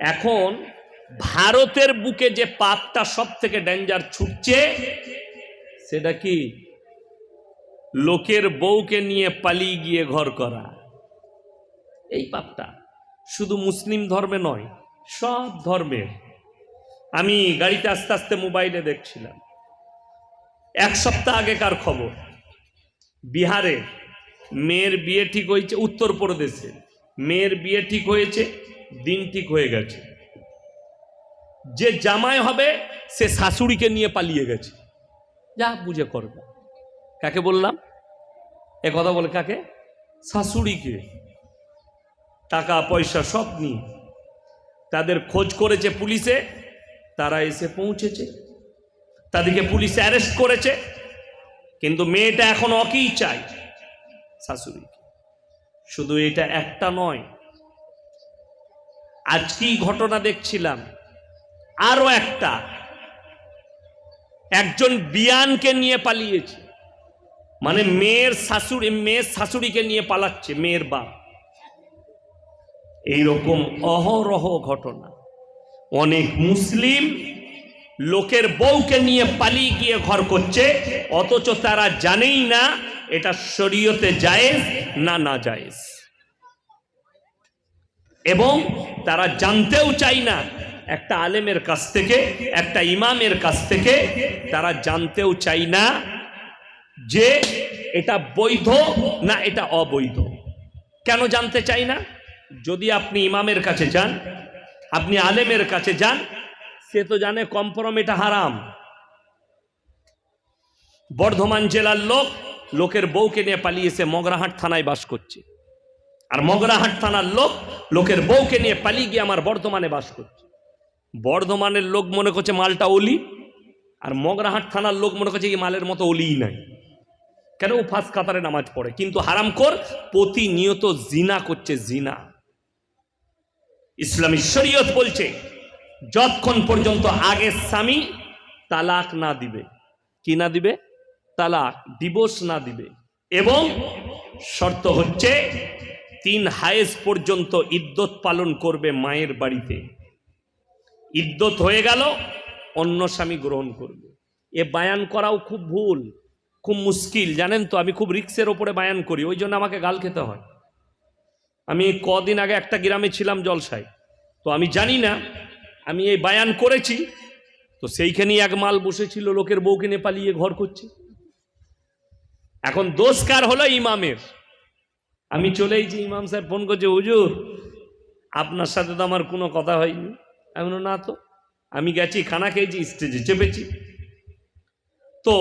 এখন ভারতের বুকে যে পাপটা সব থেকে ডেঞ্জার ছুটছে, সেটা কি? লোকের বউকে নিয়ে পালিয়ে গিয়ে ঘর করা। এই পাপটা শুধু মুসলিম ধর্মে নয়, সব ধর্মের আমি গাড়িতে আস্তে আস্তে মোবাইলে দেখছিলাম। এক সপ্তাহ আগেকার খবর, বিহারে মেয়ের বিয়ে ঠিক হয়েছে, উত্তরপ্রদেশে। মেয়ের বিয়ে ঠিক হয়েছে দিন ঠিক হয়ে গেছে। যে জামাই হবে, সে শাশুড়িকে নিয়ে পালিয়ে গেছে। যা বুঝে করবে কাকে বললাম? এ কথা বলে কাকে? শাশুড়িকে। টাকা, পয়সা সব নিয়ে। তাদের খোঁজ করেছে পুলিশে, তারা এসে পৌঁছেছে। তাদেরকে পুলিশ অ্যারেস্ট করেছে। কিন্তু মেয়েটা এখন অকেই চাই শাশুড়িকে। শুধু এটা একটা নয় আজকেই ঘটনা দেখছিলাম? আরও একটা। একজন বিয়ানকে নিয়ে পালিয়েছে। মানে মেয়ের শাশুড়ি, মেয়ের শাশুড়িকে নিয়ে পালাচ্ছে, মেয়ের বাপ। এইরকম অহরহ ঘটনা। অনেক মুসলিম লোকের বউকে নিয়ে পালিয়ে গিয়ে ঘর করছে, অথচ তারা জানেই না এটা শরীয়তে জায়েজ না না জায়েজ। এবং তারা জানতেও চাই না, একটা আলেমের কাছ থেকে, একটা ইমামের কাছ থেকে তারা জানতেও চাই না যে এটা বৈধ না এটা অবৈধ। কেন জানতে চাই না? যদি আপনি ইমামের কাছে যান, আপনি আলেমের কাছে যান, সে তো জানে কম্পরম এটা হারাম। বর্ধমান জেলার লোক, লোকের বউকে নিয়ে পালিয়েছে মগরাহাট থানায় বাস করছে। আর মগরাহাট থানার লোক লোকের বউকে নিয়ে পালিয়ে গিয়ে আমার বর্ধমানে বাস করছে। বর্ধমানের লোক মনে করছে মালটা অলি, আর মগরাহাট থানার লোক মনে করছে এই মালের মতো অলিই নাই। কেন ও ফাঁস কাতারে নামাজ পড়ে? কিন্তু হারামখোর প্রতিনিয়ত জিনা করছে, জিনা। ইসলামী শরীয়ত বলছে, যতক্ষণ পর্যন্ত আগের স্বামী তালাক না দিবে, কি না দিবে? তালাক ডিভোর্স না দিবে। এবং শর্ত হচ্ছে তিন হায়েস পর্যন্ত ইদ্যত পালন করবে মায়ের বাড়িতে। ইদ্যত হয়ে গেল, অন্য স্বামী গ্রহণ করবে। এ বায়ান করাও খুব ভুল, খুব মুশকিল। জানেন তো, আমি খুব রিক্সের ওপরে বায়ান করি, ওই জন্য আমাকে গাল খেতে হয়। আমি কদিন আগে একটা গ্রামে ছিলাম জলসায়। তো আমি জানি না, আমি এই বায়ান করেছি, তো সেইখানেই এক মাল বসেছিল, লোকের বউকে নিয়ে পালিয়ে ঘর করছে। এখন দোষ কার হলো ইমামের? আমি চলেই যে ইমাম সাহেব ফোন করছে হুজুর আপনার সাথে তো আমার কোনো কথা হয়নি। বললাম, না তো আমি গেছি খানা খেয়েছি স্টেজে চেপেছি। তো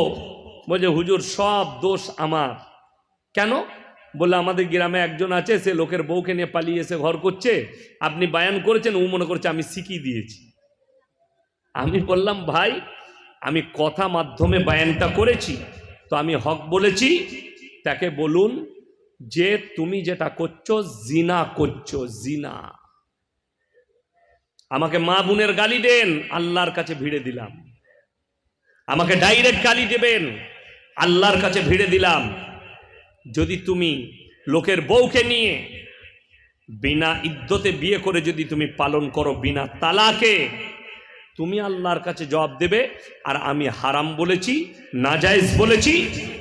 বলছে হুজুর সব দোষ আমার। কেন? বললে আমাদের গ্রামে একজন আছে সে লোকের বউকে নিয়ে পালিয়ে এসে ঘর করছে। আপনি বায়ান করেছেন ও মনে করছে আমি শিখিয়ে দিয়েছি। আমি বললাম ভাই আমি কথা মাধ্যমে বায়ানটা করেছি তো আমি হক বলেছি তাকে বলুন যে তুমি যেটা করছ, জিনা করছ, জিনা। আমাকে মা বোনের গালি দেন, আল্লাহর কাছে ভিড়ে দিলাম। আমাকে ডাইরেক্ট গালি দেবেন, আল্লাহর কাছে ভিড়ে দিলাম। যদি তুমি লোকের বউকে নিয়ে বিনা ইদ্যতে বিয়ে করে যদি তুমি পালন করো, বিনা তালাকে তুমি আল্লাহর কাছে জবাব দেবে, আর আমি হারাম বলেছি, নাজায়েজ বলেছি,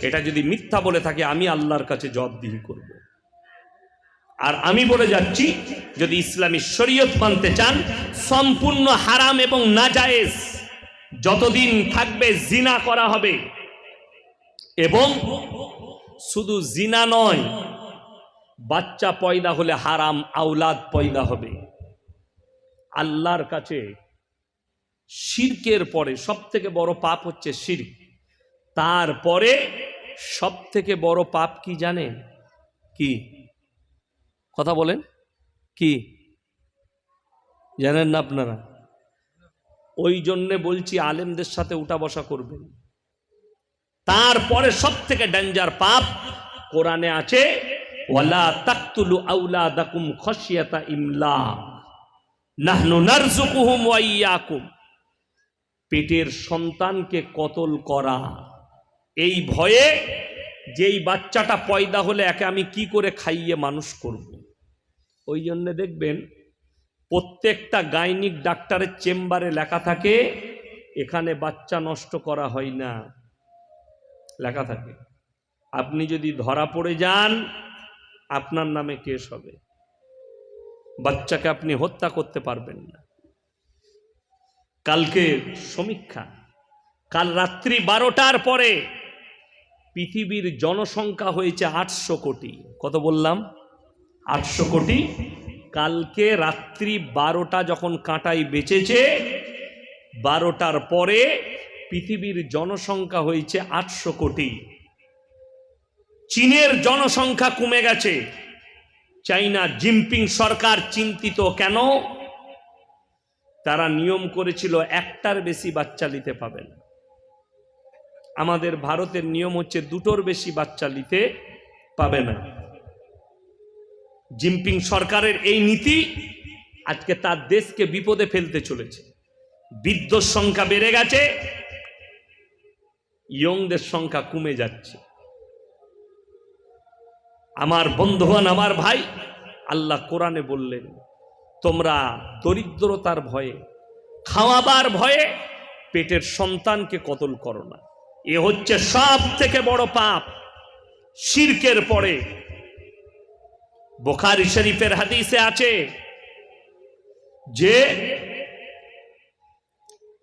এটা যদি মিথ্যা বলে থাকে, আমি আল্লাহর কাছে জবাবদিহি করব। আর আমি বলে যাচ্ছি, যদি ইসলামী শরীয়ত মানতে চান, সম্পূর্ণ হারাম এবং নাজায়েজ যতদিন থাকবে জিনা করা হবে। এবং শুধু জিনা নয়, বাচ্চা পয়দা হলে হারাম, আওলাদ পয়দা হবে। আল্লাহর কাছে শিরকের পরে সব থেকে বড় পাপ হচ্ছে শির্ক। তারপরে সব থেকে বড় পাপ কি জানেন? কি? কথা বলেন। কি? জানেন না আপনারা? ওই জন্যে বলছি আলেমদের সাথে উঠা বসা করবেন। তারপরে সব থেকে ডেঞ্জার পাপ কোরআনে আছে, ওয়ালা তাকতুলু খশিয়াতা ইমলা নাহনু নারজুকুহুম ওয়া পেটের সন্তানকে কতল করা? এই ভয়ে যেই বাচ্চাটা পয়দা হলে একে আমি কি করে খাইয়ে মানুষ করব। ওই জন্যে দেখবেন প্রত্যেকটা গাইনিক ডাক্তারের চেম্বারে লেখা থাকে, এখানে বাচ্চা নষ্ট করা হয় না। লেখা থাকে, আপনি যদি ধরা পড়ে যান, আপনার নামে কেস হবে। বাচ্চাকে আপনি হত্যা করতে পারবেন না। কালকে সমীক্ষা। কাল রাত্রি বারোটার পরে পৃথিবীর জনসংখ্যা হয়েছে আটশো কোটি। কত বললাম? আটশো কোটি। কালকে রাত্রি বারোটা যখন কাঁটাই বেঁচেছে, বারোটার পরে পৃথিবীর জনসংখ্যা হয়েছে আটশো কোটি। চীনের জনসংখ্যা কমে গেছে। চাইনা জিনপিং সরকার চিন্তিত কেন? তারা নিয়ম করেছিল একটার বেশি বাচ্চা নিতে পাবে না। আমাদের ভারতের নিয়ম হচ্ছে দুটোর বেশি বাচ্চা নিতে পাবে না। জিনপিং সরকারের এই নীতি আজকে তার দেশকে বিপদে ফেলতে চলেছে। বৃদ্ধর সংখ্যা বেড়ে গেছে, ইয়ংদের সংখ্যা কমে যাচ্ছে। আমার বন্ধুগণ, আমার ভাই, আল্লাহ কোরআনে বললেন তোমরা দরিদ্রতার ভয়ে, খাওয়াবার ভয়ে পেটের সন্তানকে কতল করো না। এ হচ্ছে সব থেকে বড় পাপ। শিরকের পরে বোখারি শরীফের হাদিসে আছে যে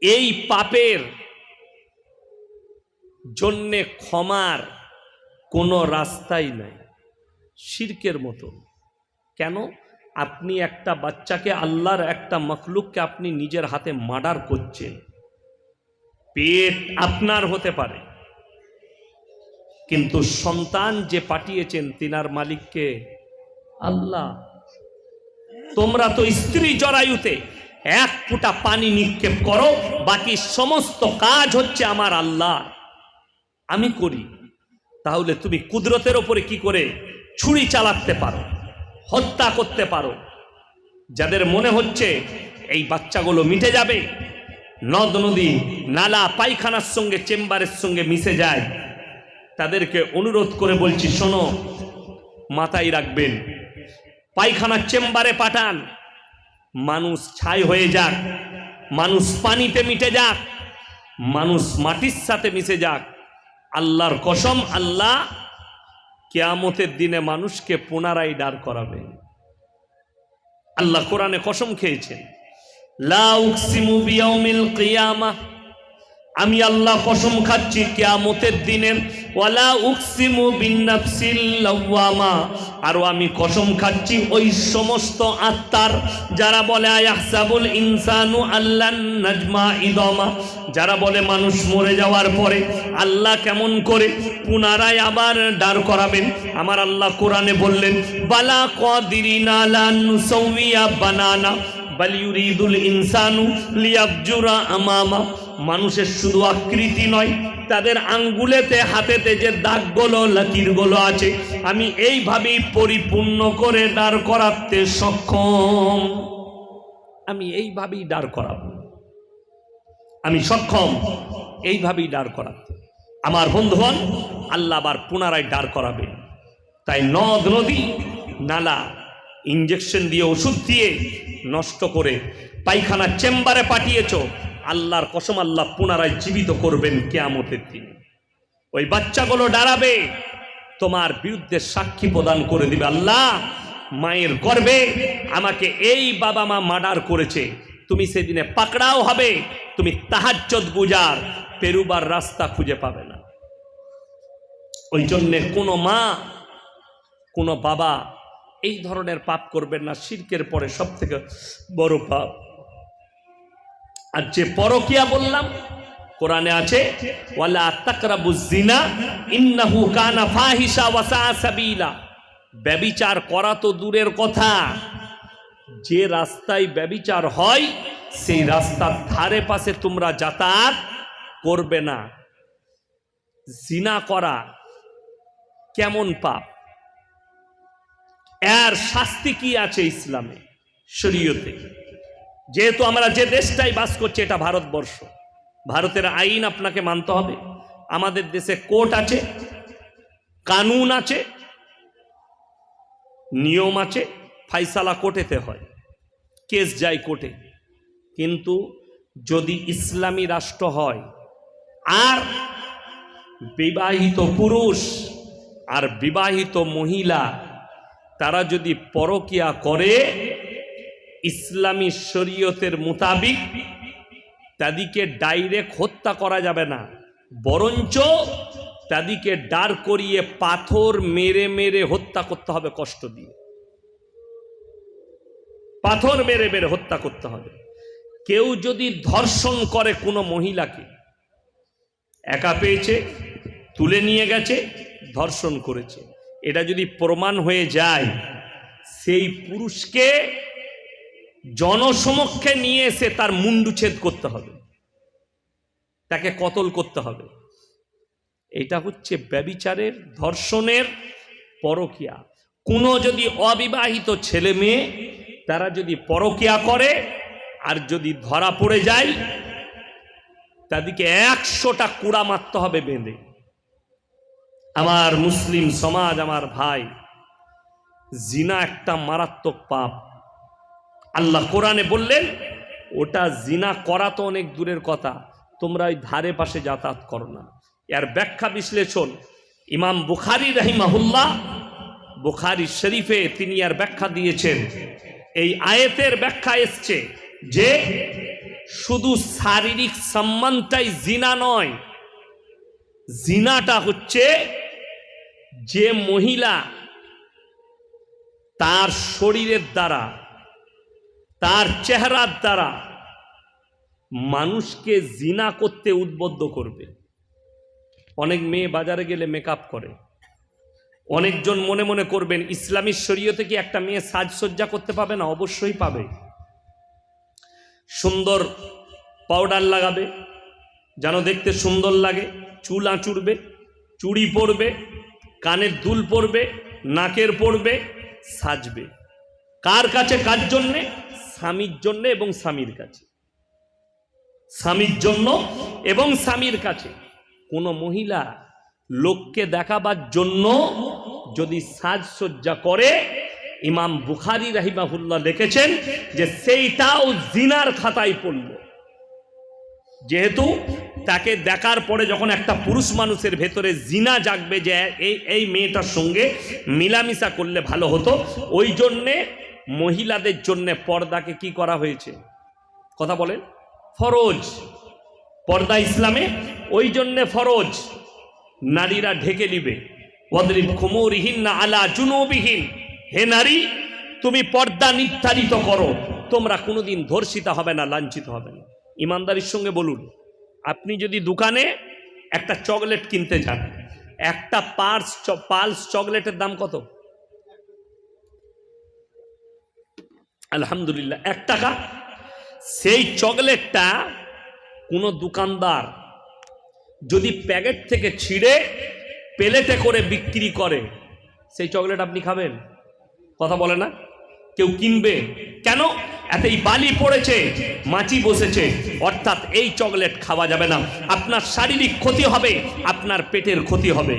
এই পাপের জন্যে ক্ষমার কোনো রাস্তাই নাই। শিরকের মতো। কেন? আপনি একটা বাচ্চাকে আল্লাহর একটা মখলুককে আপনি নিজের হাতে মার্ডার করছেন। পেট আপনার হতে পারে। কিন্তু সন্তান যে পাঠিয়েছেন তিনার মালিককে, আল্লাহ, তোমরা তো স্ত্রী জরায়ুতে এক ফুটা পানি নিক্ষেপ করো, বাকি সমস্ত কাজ হচ্ছে আমার আল্লাহ আমি করি, তাহলে তুমি কুদরতের ওপরে কি করে ছুরি চালাতে পারো? হত্যা করতে পারো। যাদের মনে হচ্ছে এই বাচ্চাগুলো মিটে যাবে, নদ, নদী, নালা, পায়খানার সঙ্গে, চেম্বারের সঙ্গে মিশে যায়, তাদেরকে অনুরোধ করে বলছি, শোনো, মাথায় রাখবেন। পায়খানার চেম্বারে পাঠান। মানুষ ছাই হয়ে যাক, মানুষ পানিতে মিটে যাক, মানুষ মাটির সাথে মিশে যাক। আল্লাহর কসম, আল্লাহ কেয়ামতের দিনে মানুষকে পুনরায় দাঁড় করাবে। আল্লাহ কোরআনে কসম খেয়েছেন লাউক্সিমু বিয়াউমিল কিয়ামাহ আমি আল্লাহ কসম খাচ্ছি কেয়ামতের দিনে। ওয়ালা উকসিমু বিন্নাফসিল লাওয়ামা। আর আমি কসম খাচ্ছি ওই সমস্ত আত্মার, যারা বলে, আয়াহসাবুল ইনসানু আল্লান নাজমা ইদমা। যারা বলে, মানুষ মরে যাওয়ার পরে আল্লাহ কেমন করে পুনরায় আবার দাঁড় করাবেন। আমার আল্লাহ কোরআনে বললেন, বালা কদিরিনা বানানা। বাল ইউরিদুল ইনসানু লিয়াবজুরা আমামা। মানুষের শুধু আকৃতি নয়, তাদের আঙ্গুলেতে, হাতেতে যে দাগগুলো লাকিরগুলো আছে, আমি এইভাবেই পরিপূর্ণ করে দাঁড় করাতে সক্ষম। আমি এইভাবেই দাঁড় করাবো। আমি সক্ষম, এইভাবেই দাঁড় করাতে। আমার বন্ধুগণ, আল্লাহ আবার পুনরায় দাঁড় করাবে তাই নদ, নদী, নালা ইঞ্জেকশন দিয়ে ওষুধ দিয়ে নষ্ট করে পায়খানা চেম্বারে পাঠিয়েছ, আল্লাহর কসম আল্লাহ পুনরায় জীবিত করবেন কেয়ামতের দিন। ওই বাচ্চাগুলো দাঁড়াবে, তোমার বিরুদ্ধে সাক্ষী প্রদান করে দিবে আল্লাহ, মায়ের গর্বে আমাকে এই বাবা মা মার্ডার করেছে। তুমি সেদিনে পাকড়াও হবে, তুমি তাহাজ্জত গুজার, পেরুবার রাস্তা খুঁজে পাবে না। ওই জন্যে কোনো মা, কোনো বাবা এই ধরনের পাপ করবেন না, শিরকের পরে সব থেকে বড় পাপ। আর যে পরকিয়া বললাম, কোরআনে আছে, ওয়ালা কানা ব্যবিচার করা তো দূরের কথা। যে রাস্তায় ব্যবিচার হয়, সেই রাস্তার ধারে পাশে তোমরা যাতায়াত করবে না। জিনা করা কেমন পাপ? এর শাস্তি কি আছে ইসলামে? শরীয়তে। যেহেতু আমরা যে দেশটাই বাস করছি, এটা ভারতবর্ষ। ভারতের আইন আপনাকে মানতে হবে। আমাদের দেশে কোর্ট আছে, কানুন আছে, নিয়ম আছে, ফাইসালা কোর্টেতে হয়, কেস যায় কোর্টে। কিন্তু যদি ইসলামী রাষ্ট্র হয়, আর বিবাহিত পুরুষ, আর বিবাহিত মহিলা তারা যদি পরকিয়া করে, ইসলামী শরীয়তের মোতাবিক, তাদেরকে ডাইরেক্ট হত্যা করা যাবে না। বরঞ্চ তাদেরকে দাঁড় করিয়ে পাথর মেরে মেরে হত্যা করতে হবে কষ্ট দিয়ে। পাথর মেরে মেরে হত্যা করতে হবে। কেউ যদি ধর্ষণ করে কোনো মহিলাকে, একা পেয়েছে, তুলে নিয়ে গেছে, ধর্ষণ করেছে। এটা যদি প্রমাণ হয়ে যায়, সেই পুরুষকে জনসমক্ষে নিয়ে এসে তার মুন্ডুচ্ছেদ করতে হবে। তাকে কতল করতে হবে। এটা হচ্ছে ব্যবিচারের, ধর্ষণের পরকিয়া। কোনো যদি অবিবাহিত ছেলে মেয়ে তারা যদি পরকিয়া করে আর যদি ধরা পড়ে যায়, তাদেরকে একশোটা কুড়া মারতে হবে বেঁধে। আমার মুসলিম সমাজ, আমার ভাই, জিনা একটা মারাত্মক পাপ। আল্লাহ কোরআনে বললেন, ওটা জিনা করা তো অনেক দূরের কথা, তোমরা ওই ধারে পাশে যাতায়াত করো না। এর ব্যাখ্যা বিশ্লেষণ, ইমাম বুখারি রহিমাহুল্লাহ, বুখারি শরীফে তিনি আর ব্যাখ্যা দিয়েছেন। এই আয়েতের ব্যাখ্যা এসছে যে, শুধু শারীরিক সম্মানটাই জিনা নয়, জিনাটা হচ্ছে যে মহিলা তার শরীরের দ্বারা, তার চেহারার দ্বারা মানুষকে জিনা করতে উদ্বুদ্ধ করবে। অনেক মেয়ে বাজারে গেলে মেকআপ করে। অনেকজন মনে মনে করবেন, ইসলামী শরীয়তে কি একটা মেয়ে সাজসজ্জা করতে পাবে না? অবশ্যই পাবে। সুন্দর পাউডার লাগাবে। যেন দেখতে সুন্দর লাগে। চুল আঁচুড়বে, চুড়ি পরবে। কানের দুল পড়বে নাকের পড়বে সাজবে। কার কাছে, কার জন্যে? স্বামীর জন্য এবং স্বামীর কাছে। স্বামীর জন্য এবং স্বামীর কাছে। কোনো মহিলা লোককে দেখাবার জন্য যদি সাজসজ্জা করে, ইমাম বুখারি রাহিমাহুল্লাহ লিখেছেন যে সেইটাও জিনার খাতায় পড়ল। যেহেতু তাকে দেখার পরে যখন একটা পুরুষ মানুষের ভেতরে জিনা জাগবে যে এই এই মেয়েটার সঙ্গে মিলামিশা করলে ভালো হতো, ওই জন্যে মহিলাদের জন্য পর্দাকে কি করা হয়েছে? কথা বলেন। ফরজ। পর্দা ইসলামে, ওই জন্যে ফরজ। নারীরা ঢেকে নিবে। ওয়াদরিব খুমুরিহীন না আলা জুনুবিহীন। হে নারী, তুমি পর্দা নির্ধারিত করো। তোমরা কোনোদিন ধর্ষিতা হবে না, লাঞ্ছিত হবে না। ইমানদারির সঙ্গে বলুন। আপনি যদি দোকানে একটা চকলেট কিনতে যান, একটা পার্স পালস চকলেটের দাম কত? আলহামদুলিল্লাহ, এক টাকা। সেই চকলেটটা কোনো দোকানদার যদি প্যাকেট থেকে ছিঁড়ে প্লেটে করে বিক্রি করে, সেই চকলেট আপনি খাবেন? কথা বলে না? কেউ কিনবে? কেন? এতই বালি পড়েছে, মাছি বসেছে। অর্থাৎ এই চকলেট খাওয়া যাবে না। আপনার শারীরিক ক্ষতি হবে, আপনার পেটের ক্ষতি হবে।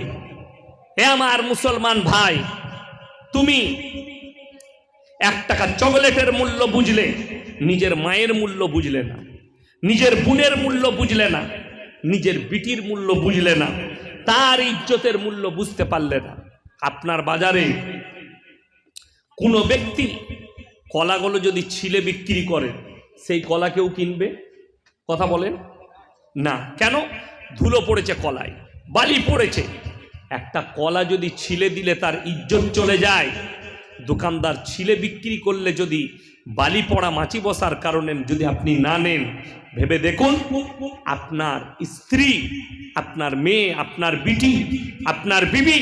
হে আমার মুসলমান ভাই, তুমি এক টাকা চকলেটের মূল্য বুঝলে, নিজের মায়ের মূল্য বুঝলে না, নিজের বোনের মূল্য বুঝলে না, নিজের বিটির মূল্য বুঝলে না, তার ইজ্জতের মূল্য বুঝতে পারলে না। আপনার বাজারে কোনো ব্যক্তি কলাগুলো যদি ছিলে বিক্রি করে, সেই কলা কেউ কিনবে? কথা বলেন। না। কেন? ধুলো পড়েছে কলায়, বালি পড়েছে। একটা কলা যদি ছিলে দিলে তার ইজ্জত চলে যায়। দোকানদার ছিলে বিক্রি করলে যদি বালি পড়া মাছি বসার কারণে যদি আপনি না নেন, ভেবে দেখুন, আপনার স্ত্রী, আপনার মেয়ে, আপনার বিটি, আপনার বিবি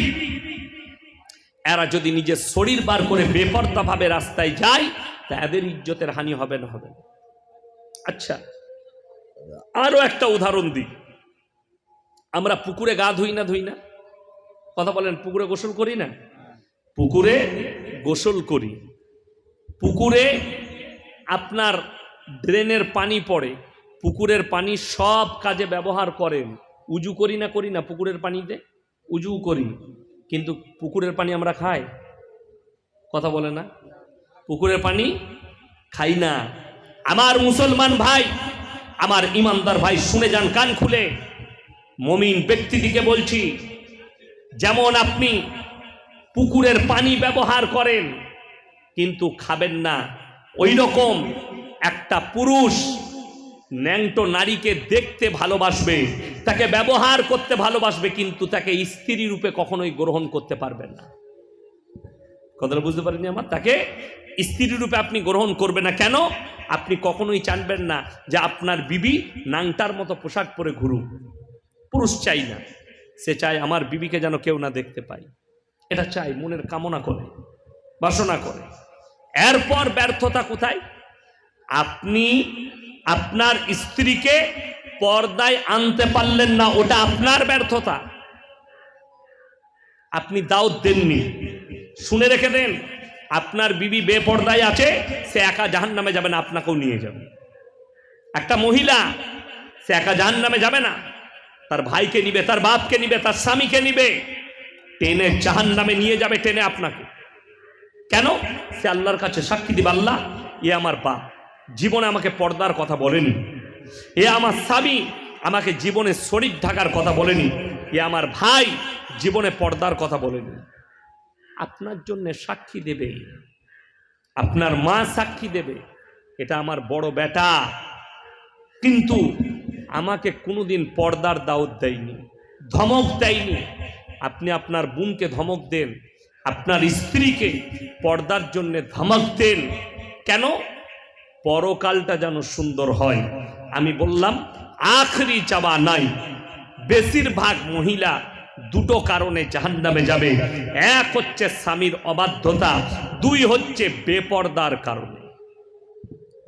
এরা যদি নিজের শরীর বার করে বেপর্দাভাবে রাস্তায় যায়, তা এদের ইজ্জতের হানি হবে না, হবে আচ্ছা আরও একটা উদাহরণ দিই। আমরা পুকুরে গা ধুই না ধুই না? কথা বলেন, পুকুরে গোসল করি না? পুকুরে গোসল করি। পুকুরে আপনার ড্রেনের পানি পড়ে, পুকুরের পানি সব কাজে ব্যবহার করেন। উজু করি না করি না, পুকুরের পানিতে উজু করি। কিন্তু পুকুরের পানি আমরা খাই? কথা বলে না। পুকুরের পানি খাই না। আমার মুসলমান ভাই, আমার ইমানদার ভাই, শুনে যান, কান খুলে। মমিন ব্যক্তিটিকে বলছি, যেমন আপনি পুকুরের পানি ব্যবহার করেন, কিন্তু খাবেন না। ওই রকম একটা পুরুষ ন্যাংটো নারীকে দেখতে ভালোবাসবে, তাকে ব্যবহার করতে ভালোবাসবে, কিন্তু তাকে স্ত্রী রূপে কখনোই গ্রহণ করতে পারবেন না। কথাটা বুঝতে পারেননি আমার? তাকে স্ত্রী রূপে আপনি গ্রহণ করবে না কেন? আপনি কখনোই চানবেন না যে আপনার বিবি নাংটার মতো পোশাক পরে ঘুরুক। পুরুষ চাই না, সে চায় আমার বিবিকে যেন কেউ না দেখতে পায়। এটা চাই মনের কামনা করে, বাসনা করে। এরপর ব্যর্থতা কোথায়? আপনি আপনার স্ত্রীকে পর্দায় আনতে পারলেন না, ওটা আপনার ব্যর্থতা। আপনি দাওয়াত দেননি। শুনে রেখে দেন, আপনার বিবি বেপর্দায় আছে, সে একা জাহান নামে যাবে না, আপনাকেও নিয়ে যাবে। একটা মহিলা, সে একা জাহান নামে যাবে না, তার ভাইকে নিবে, তার বাপকে নিবে, তার স্বামীকে নিবে, টেনে জাহান নামে নিয়ে যাবে, টেনে আপনাকে। কেন? সে আল্লাহর কাছে সাক্ষী দিবে, আল্লাহ, এ আমার বাপ। জীবনে আমাকে পর্দার কথা বলেনি। এ আমার স্বামী আমাকে জীবনে শরীর ঢাকার কথা বলেনি। এ আমার ভাই জীবনে পর্দার কথা বলেনি। আপনার জন্য সাক্ষী দেবে। আপনার মা সাক্ষী দেবে। এটা আমার বড় বেটা কিন্তু আমাকে কোনোদিন পর্দার দাওয়াত দেয়নি, ধমক দেয়নি। আপনি আপনার বোনকে ধমক দেন, আপনার স্ত্রীকে পর্দার জন্য ধমক দেন। কেন? পরকালটা যেন সুন্দর হয়। আমি বললাম, আখরি চাওয়া নাই। বেশিরভাগ মহিলা দুটো কারণে জাহান্নামে যাবে। এক হচ্ছে স্বামীর অবাধ্যতা, দুই হচ্ছে বেপর্দার কারণে।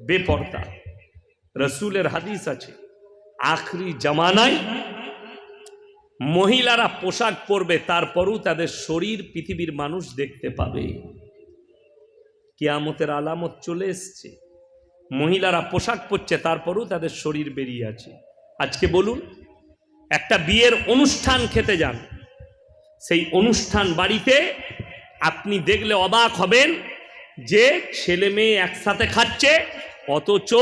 বেপর্দা। রসুলের হাদিস আছে, আখরি জামানায় মহিলারা পোশাক পরবে, তারপরও তাদের শরীর পৃথিবীর মানুষ দেখতে পাবে। কিয়ামতের আলামত চলে এসছে। মহিলারা পোশাক পরছে, তারপরও তাদের শরীর বেরিয়ে আছে। আজকে বলুন, একটা বিয়ের অনুষ্ঠান খেতে যান। সেই অনুষ্ঠান বাড়িতে আপনি দেখলে অবাক হবেন যে ছেলে মেয়ে একসাথে খাচ্ছে, অথচ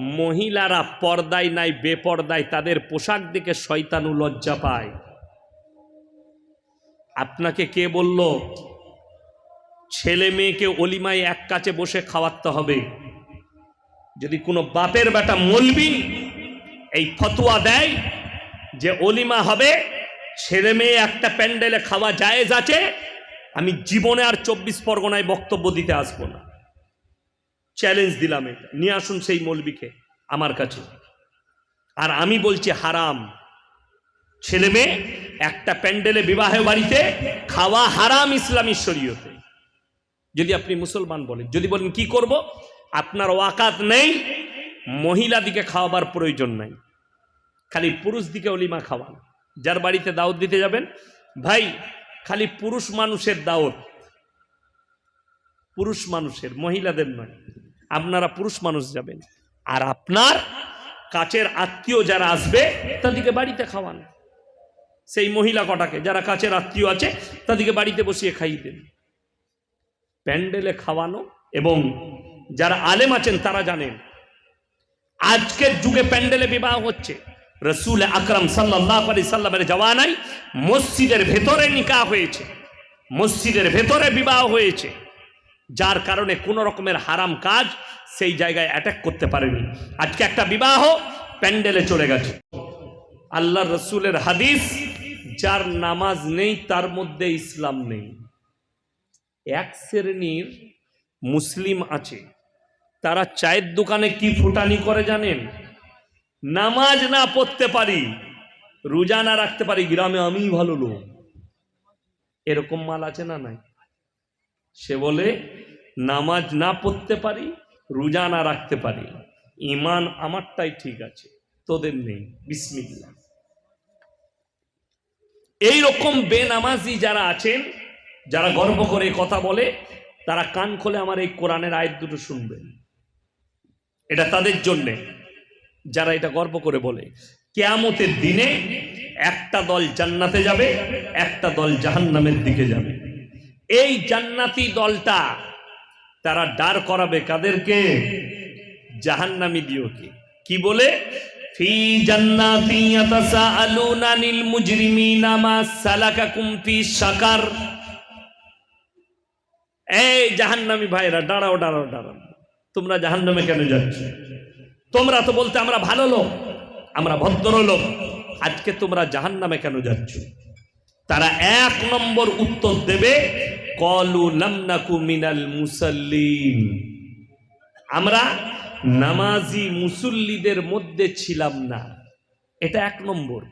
মহিলারা পর্দায় নাই, বেপর্দায়, তাদের পোশাক দেখে শয়তানু লজ্জা পায়। আপনাকে কে বলল, ছেলে মেয়েকে অলিমায় এক কাছে বসে খাওয়াতে হবে? যদি কোনো বাপের বেটা মলবি, এই ফতোয়া দেয় যে অলিমা হবে, ছেলে মেয়ে একটা প্যান্ডেলে খাওয়া জায়েজ আছে, আমি জীবনে আর চব্বিশ পরগনায় বক্তব্য দিতে আসব না। চ্যালেঞ্জ দিলাম এটা। নিয়ে আসুন সেই মলবিকে আমার কাছে। আর আমি বলছি, হারাম। ছেলে মেয়ে একটা প্যান্ডেলে বিবাহে বাড়িতে খাওয়া হারাম ইসলামী শরীয়তে। যদি আপনি মুসলমান বলেন, যদি বলেন কি করব? আপনার ওয়াকাত নেই, মহিলা দিকে খাওয়াবার প্রয়োজন নাই। খালি পুরুষ দিকে অলিমা খাওয়ান। যার বাড়িতে দাওয়াত দিতে যাবেন, ভাই, খালি পুরুষ মানুষের দাওয়াত। পুরুষ মানুষের, মহিলাদের নয়। আপনারা পুরুষ মানুষ যাবেন। আর আপনার কাছের আত্মীয় যারা আসবে, তাদেরকে বাড়িতে খাওয়ান। সেই মহিলা কটাকে, যারা কাছের আত্মীয় আছে, তাদেরকে বাড়িতে বসিয়ে খাইয়ে দেন। প্যান্ডেলে খাওয়ানো এবং যারা আলেম আছেন, তারা জানেন। আজকের যুগে প্যান্ডেলে বিবাহ হচ্ছে। রসুল আকরাম সাল্লাহ আলি সাল্লামের জওয়ানাই মসজিদের ভেতরে নিকা হয়েছে। মসজিদের ভেতরে বিবাহ হয়েছে। যার কারণে কোনো রকমের হারাম কাজ সেই জায়গায় অ্যাটাক করতে পারেনি। আজকে একটা বিবাহ প্যান্ডেলে চলে গেছে। আল্লাহ রসুলের হাদিস, যার নামাজ নেই, তার মধ্যে ইসলাম নেই। এক শ্রেণির মুসলিম আছে। তারা চায়ের দোকানে কি ফুটানি করে জানেন? নামাজ না পড়তে পারি, রোজা না রাখতে পারি, গ্রামে আমি ভালো লোক। এরকম মাল আছে না নাই? সে বলে, নামাজ না পড়তে পারি, রোজা না রাখতে পারি। ইমান আমারটাই ঠিক আছে, তোদের নেই। বিসমিল্লা এই রকম বেনামাজি যারা আছেন, যারা গর্ব করে কথা বলে, তারা কান খোলে আমার এই কোরআনের আয়াত দুটো শুনবেন। এটা তাদের জন্যে। যারা এটা গর্ব করে বলে, কেয়ামতের দিনে একটা দল জান্নাতে যাবে, একটা দল জাহান্নামের দিকে যাবে। এই জান্নাতি দলটা তারা ডার করাবে কাদেরকে? জাহান্নামী দিওকে। কি বলে? ফি জান্নাতি সাকার এই জাহান্নামী ভাইরা, দাঁড়াও দাঁড়াও দাঁড়াও। তোমরা জাহান্নামে কেন যাচ্ছ? তোমরা তো বলতে আমরা ভালো লোক, আমরা ভদ্র লোক। আজকে তোমরা জাহান্নামে কেন যাচ্ছ? তারা এক নম্বর উত্তর দেবে, কলু লামনাকু মিনাল মুসাল্লিন। আমরা নামাজি মুসল্লিদের মধ্যে ছিলাম না। এটা এক নম্বর।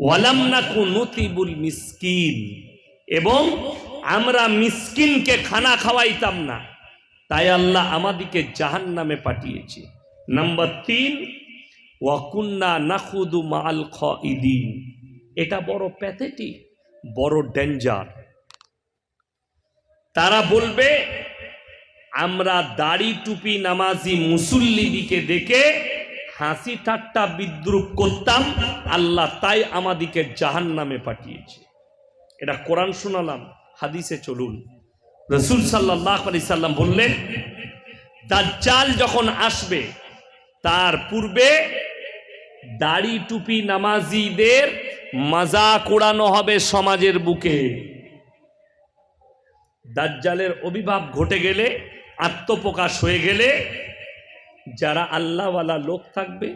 ওয়ালামনাকু নতিবুল মিসকিন। এবং আমরা মিসকিনকে খানা খাওয়াইতাম না। তাই আল্লাহ আমাদিকে জাহান নামে পাঠিয়েছে। নাম্বার তিন, ওয়াকুন্না নাখুদু মাল খিদিন এটা বড় প্যাথেটিক, বড় ডেঞ্জার। তারা বলবে, আমরা দাড়ি টুপি নামাজি মুসল্লিদিকে দেখে হাসি ঠাট্টা বিদ্রুপ করতাম, আল্লাহ তাই আমাদিকে জাহান নামে পাঠিয়েছে। এটা কোরআন শোনালাম, হাদিসে চলুন। রসুল সাল্লাহ আলি সাল্লাম বললেন, দাজ্জাল যখন আসবে, তার পূর্বে দাড়ি টুপি নামাজিদের মাজা কোড়ানো হবে সমাজের বুকে। দাজ্জালের অভিভাব ঘটে গেলে, আত্মপ্রকাশ হয়ে গেলে, যারা আল্লাহওয়ালা লোক থাকবে,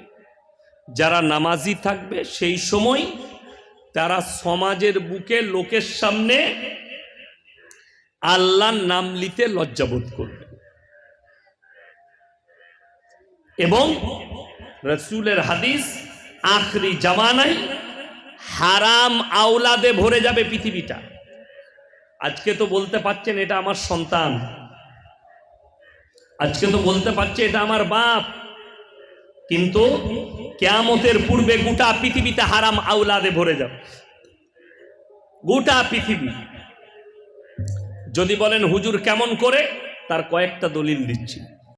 যারা নামাজি থাকবে, সেই সময় তারা সমাজের বুকে লোকের সামনে আল্লাহর নাম লিতে লজ্জাবোধ করবে। এবং রসুলের হাদিস, আখরি জামানায় হারাম আওলাদে ভরে যাবে পৃথিবীটা। আজকে তো বলতে পারছেন এটা আমার সন্তান। আজকে তো বলতে পারছে এটা আমার বাপ। কিন্তু কেয়ামতের পূর্বে গোটা পৃথিবীতে হারাম আউলাদে ভরে যাবে। গোটা পৃথিবী। যদি বলেন হুজুর কেমন করে তার কয়েকটা দলিল দিচ্ছি।